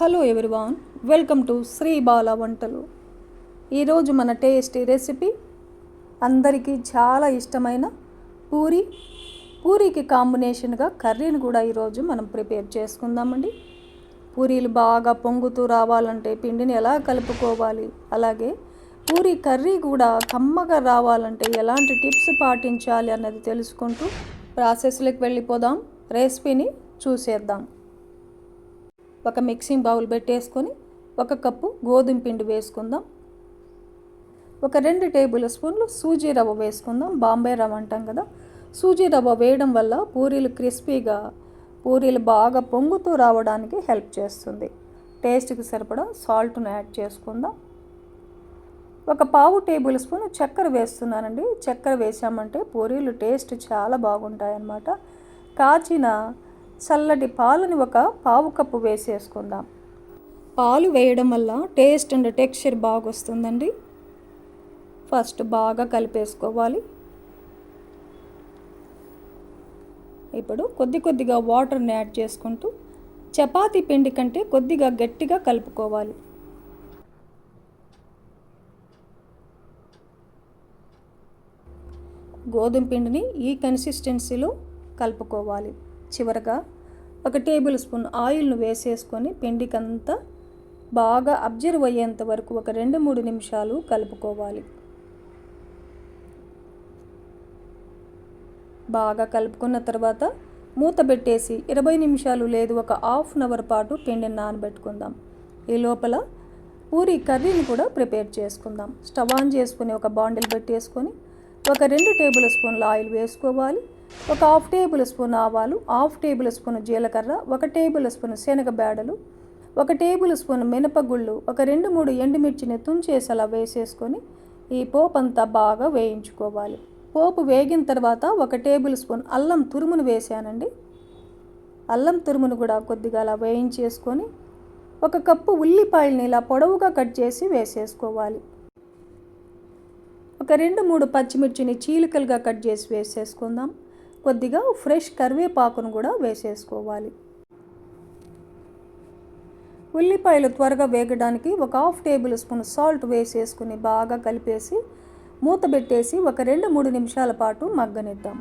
Hello everyone welcome to Sri Bala వంటలు. ఈరోజు మన టేస్టీ రెసిపీ అందరికీ చాలా ఇష్టమైన పూరి. పూరీకి కాంబినేషన్గా కర్రీని కూడా ఈరోజు మనం ప్రిపేర్ చేసుకుందామండి. పూరీలు బాగా పొంగుతూ రావాలంటే పిండిని ఎలా కలుపుకోవాలి అలాగే పూరి కర్రీ కూడా కమ్మగా రావాలంటే ఎలాంటి టిప్స్ పాటించాలి అన్నది తెలుసుకుంటూ ప్రాసెస్లోకి వెళ్ళిపోదాం. రెసిపీని చూసేద్దాం. ఒక మిక్సింగ్ బౌల్ పెట్టేసుకొని ఒక కప్పు గోధుమ పిండి వేసుకుందాం. ఒక రెండు టేబుల్ స్పూన్లు సూజీ రవ్వ వేసుకుందాం. బాంబే రవ్వ అంటాం కదా. సూజీ రవ్వ వేయడం వల్ల పూరీలు క్రిస్పీగా పూరీలు బాగా పొంగుతూ రావడానికి హెల్ప్ చేస్తుంది. టేస్ట్కి సరిపడా సాల్ట్ను యాడ్ చేసుకుందాం. ఒక పావు టేబుల్ స్పూన్ చక్కెర వేస్తున్నానండి. చక్కెర వేసామంటే పూరీలు టేస్ట్ చాలా బాగుంటాయి అన్నమాట కాచిన చల్లటి పాలని ఒక పావు కప్పు వేసేసుకుందాం. పాలు వేయడం వల్ల టేస్ట్ అండ్ టెక్స్చర్ బాగా వస్తుందండి ఫస్ట్ బాగా కలిపేసుకోవాలి. ఇప్పుడు కొద్ది కొద్దిగా వాటర్ని యాడ్ చేసుకుంటూ చపాతీ పిండి కంటే కొద్దిగా గట్టిగా కలుపుకోవాలి. గోధుమ పిండిని ఈ కన్సిస్టెన్సీలో కలుపుకోవాలి. చివరగా ఒక టేబుల్ స్పూన్ ఆయిల్ను వేసేసుకొని పిండికంతా బాగా అబ్జర్వ్ అయ్యేంత వరకు ఒక రెండు మూడు నిమిషాలు కలుపుకోవాలి. బాగా కలుపుకున్న తర్వాత మూత పెట్టేసి ఇరవై నిమిషాలు లేదు ఒక హాఫ్ అన్ అవర్ పాటు పిండిని నానబెట్టుకుందాం. ఈ లోపల పూరి కర్రీని కూడా ప్రిపేర్ చేసుకుందాం. స్టవ్ ఆన్ చేసుకుని ఒక బాండిల్ పెట్టేసుకొని ఒక రెండు టేబుల్ స్పూన్ల ఆయిల్ వేసుకోవాలి. ఒక హాఫ్ టేబుల్ స్పూన్ ఆవాలు హాఫ్ టేబుల్ స్పూన్ జీలకర్ర ఒక టేబుల్ స్పూన్ శనగ బేడలు ఒక టేబుల్ స్పూన్ మినపగుళ్ళు ఒక రెండు మూడు ఎండుమిర్చిని తుంచేసలా వేసేసుకొని ఈ పోపు అంతా బాగా వేయించుకోవాలి. పోపు వేగిన తర్వాత ఒక టేబుల్ స్పూన్ అల్లం తురుమును వేసానండి. అల్లం తురుమును కూడా కొద్దిగా అలా వేయించేసుకొని ఒక కప్పు ఉల్లిపాయలని ఇలా పొడవుగా కట్ చేసి వేసేసుకోవాలి. ఒక రెండు మూడు పచ్చిమిర్చిని చీలికలుగా కట్ చేసి వేసేసుకుందాం. కొద్దిగా ఫ్రెష్ కరివేపాకును కూడా వేసేసుకోవాలి. ఉల్లిపాయలు త్వరగా వేగడానికి ఒక హాఫ్ టేబుల్ స్పూన్ సాల్ట్ వేసేసుకుని బాగా కలిపేసి మూత పెట్టేసి ఒక రెండు మూడు నిమిషాల పాటు మగ్గనిద్దాం.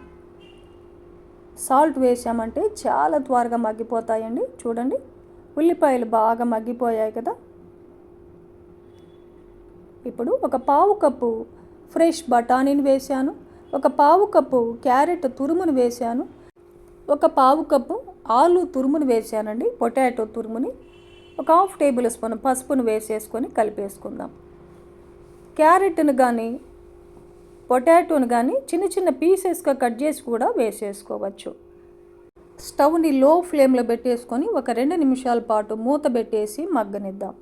సాల్ట్ వేసామంటే చాలా త్వరగా మగ్గిపోతాయండి. చూడండి ఉల్లిపాయలు బాగా మగ్గిపోయాయి కదా. ఇప్పుడు ఒక పావు కప్పు ఫ్రెష్ బఠానీని వేశాను ఒక పావు కప్పు క్యారెట్ తురుమును వేశాను. ఒక పావు కప్పు ఆలు తురుమును వేసానండి పొటాటో తురుముని. ఒక హాఫ్ టేబుల్ స్పూన్ పసుపును వేసేసుకొని కలిపేసుకుందాం. క్యారెట్ను కానీ పొటాటోను కానీ చిన్న చిన్న పీసెస్గా కట్ చేసి కూడా వేసేసుకోవచ్చు. స్టవ్ని లో ఫ్లేమ్లో పెట్టేసుకొని ఒక రెండు నిమిషాల పాటు మూత పెట్టేసి మగ్గనిద్దాం.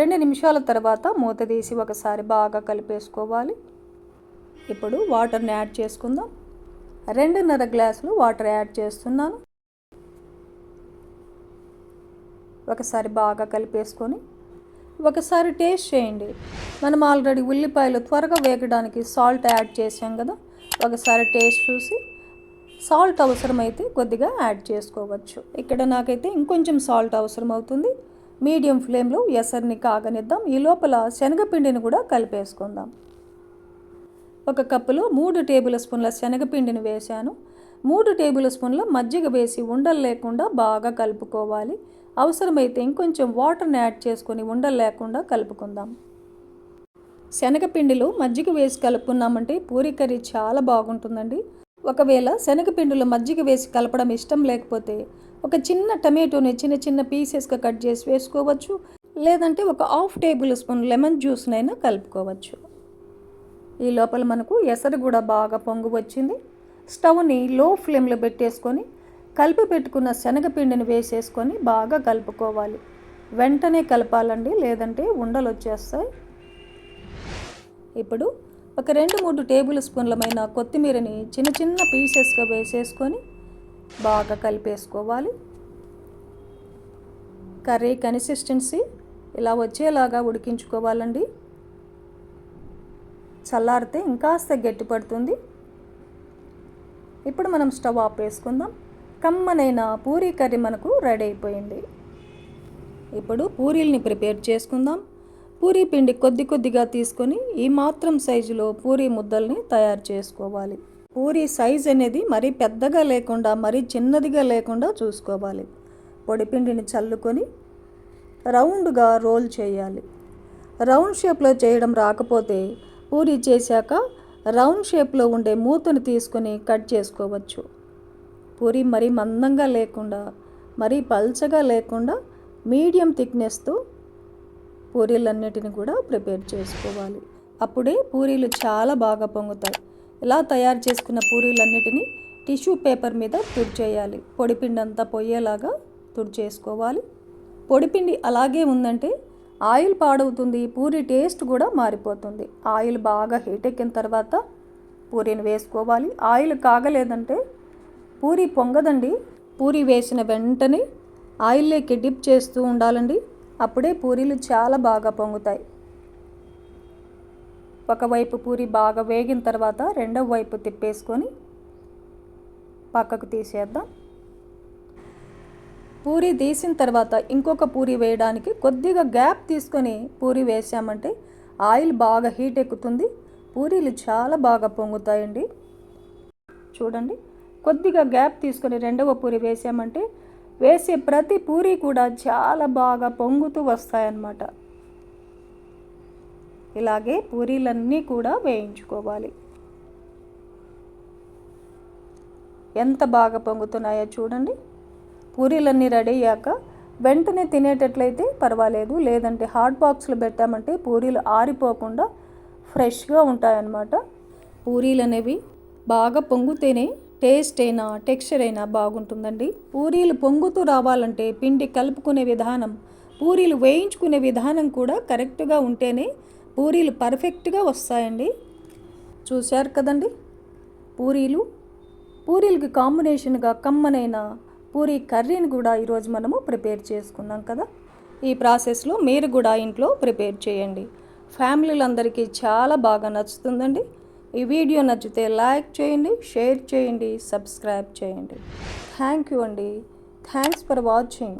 రెండు నిమిషాల తర్వాత మూత తీసి ఒకసారి బాగా కలిపేసుకోవాలి. ఇప్పుడు వాటర్ని యాడ్ చేసుకుందాం. రెండున్నర గ్లాసులు వాటర్ యాడ్ చేస్తున్నాను. ఒకసారి బాగా కలిపేసుకొని ఒకసారి టేస్ట్ చేయండి. మనం ఆల్రెడీ ఉల్లిపాయలు త్వరగా వేగడానికి సాల్ట్ యాడ్ చేసాం కదా ఒకసారి టేస్ట్ చూసి సాల్ట్ అవసరమైతే కొద్దిగా యాడ్ చేసుకోవచ్చు. ఇక్కడ నాకైతే ఇంకొంచెం సాల్ట్ అవసరం అవుతుంది మీడియం ఫ్లేమ్లో ఎసర్ని కాగనిద్దాం. ఈ లోపల శనగపిండిని కూడా కలిపేసుకుందాం. ఒక కప్పులో మూడు టేబుల్ స్పూన్ల శనగపిండిని వేశాను. మూడు టేబుల్ స్పూన్ల మజ్జిగ వేసి ఉండలు లేకుండా బాగా కలుపుకోవాలి. అవసరమైతే ఇంకొంచెం వాటర్ని యాడ్ చేసుకొని ఉండలు లేకుండా కలుపుకుందాం. శనగపిండిలో మజ్జిగ వేసి కలుపుకున్నామంటే పూరి కర్రీ చాలా బాగుంటుందండి. ఒకవేళ శనగపిండిలో మజ్జిగ వేసి కలపడం ఇష్టం లేకపోతే ఒక చిన్న టమాటోని చిన్న చిన్న పీసెస్గా కట్ చేసి వేసుకోవచ్చు. లేదంటే ఒక హాఫ్ టేబుల్ స్పూన్ లెమన్ జ్యూస్నైనా కలుపుకోవచ్చు. ఈ లోపల మనకు ఎసరు కూడా బాగా పొంగు వచ్చింది. స్టవ్ని లో ఫ్లేమ్లో పెట్టేసుకొని కలిపి పెట్టుకున్న శనగపిండిని వేసేసుకొని బాగా కలుపుకోవాలి. వెంటనే కలపాలండి లేదంటే ఉండలు వచ్చేస్తాయి. ఇప్పుడు ఒక రెండు మూడు టేబుల్ స్పూన్లమైన కొత్తిమీరని చిన్న చిన్న పీసెస్గా వేసేసుకొని బాగా కలిపేసుకోవాలి. కర్రీ కన్సిస్టెన్సీ ఇలా వచ్చేలాగా ఉడికించుకోవాలండి. చల్లారితే ఇంకాస్త గట్టిపడుతుంది ఇప్పుడు మనం స్టవ్ ఆఫ్ వేసుకుందాం కమ్మనైన పూరీ కర్రీ మనకు రెడీ అయిపోయింది. ఇప్పుడు పూరీల్ని ప్రిపేర్ చేసుకుందాం. పూరీ పిండి కొద్ది కొద్దిగా తీసుకొని ఈ మాత్రం సైజులో పూరీ ముద్దల్ని తయారు చేసుకోవాలి. పూరీ సైజ్ అనేది మరీ పెద్దగా లేకుండా మరీ చిన్నదిగా లేకుండా చూసుకోవాలి. పొడిపిండిని చల్లుకొని రౌండ్గా రోల్ చేయాలి. రౌండ్ షేప్లో చేయడం రాకపోతే పూరి చేశాక రౌండ్ షేప్లో ఉండే మూతను తీసుకొని కట్ చేసుకోవచ్చు. పూరి మరీ మందంగా లేకుండా మరీ పల్చగా లేకుండా మీడియం థిక్నెస్తో పూరీలన్నిటిని కూడా ప్రిపేర్ చేసుకోవాలి. అప్పుడే పూరీలు చాలా బాగా పొంగుతాయి. ఇలా తయారు చేసుకున్న పూరీలన్నిటిని టిష్యూ పేపర్ మీద తుడిచేయాలి. పొడిపిండి అంతా పోయేలాగా తుడిచేసుకోవాలి. పొడిపిండి అలాగే ఉందంటే ఆయిల్ పాడవుతుంది పూరి టేస్ట్ కూడా మారిపోతుంది. ఆయిల్ బాగా హీట్ ఎక్కిన తర్వాత పూరీని వేసుకోవాలి. ఆయిల్ కాగలేదంటే పూరి పొంగదండి. పూరి వేసిన వెంటనే ఆయిల్లోకి డిప్ చేస్తూ ఉండాలండి. అప్పుడే పూరీలు చాలా బాగా పొంగుతాయి. ఒకవైపు పూరి బాగా వేగిన తర్వాత రెండవ వైపు తిప్పేసుకొని పక్కకు తీసేద్దాం. పూరి తీసిన తర్వాత ఇంకొక పూరి వేయడానికి కొద్దిగా గ్యాప్ తీసుకొని పూరి వేసామంటే ఆయిల్ బాగా హీట్ ఎక్కుతుంది. పూరీలు చాలా బాగా పొంగుతాయండి. చూడండి. కొద్దిగా గ్యాప్ తీసుకొని రెండవ పూరి వేసామంటే వేసే ప్రతి పూరి కూడా చాలా బాగా పొంగుతూ వస్తాయన్నమాట. ఇలాగే పూరీలన్నీ కూడా వేయించుకోవాలి. ఎంత బాగా పొంగుతున్నాయో చూడండి. పూరీలన్నీ రెడీ అయ్యాక వెంటనే తినేటట్లయితే పర్వాలేదు. లేదంటే హాట్ బాక్స్లో పెట్టామంటే పూరీలు ఆరిపోకుండా ఫ్రెష్గా ఉంటాయన్నమాట. పూరీలు అనేవి బాగా పొంగుతేనే టేస్ట్ అయినా టెక్స్చర్ అయినా బాగుంటుందండి. పూరీలు పొంగుతూ రావాలంటే పిండి కలుపుకునే విధానం పూరీలు వేయించుకునే విధానం కూడా కరెక్ట్గా ఉంటేనే పూరీలు పర్ఫెక్ట్గా వస్తాయండి. చూశారు కదండి? పూరీలు పూరీలకి కాంబినేషన్గా కమ్మనైన పూరీ కర్రీని కూడా ఈరోజు మనము ప్రిపేర్ చేసుకున్నాం కదా. ఈ ప్రాసెస్లో మీరు కూడా ఇంట్లో ప్రిపేర్ చేయండి. ఫ్యామిలీలందరికీ చాలా బాగా నచ్చుతుందండి. ఈ వీడియో నచ్చితే లైక్ చేయండి షేర్ చేయండి సబ్స్క్రైబ్ చేయండి. థ్యాంక్ యూ అండి. Thanks for watching.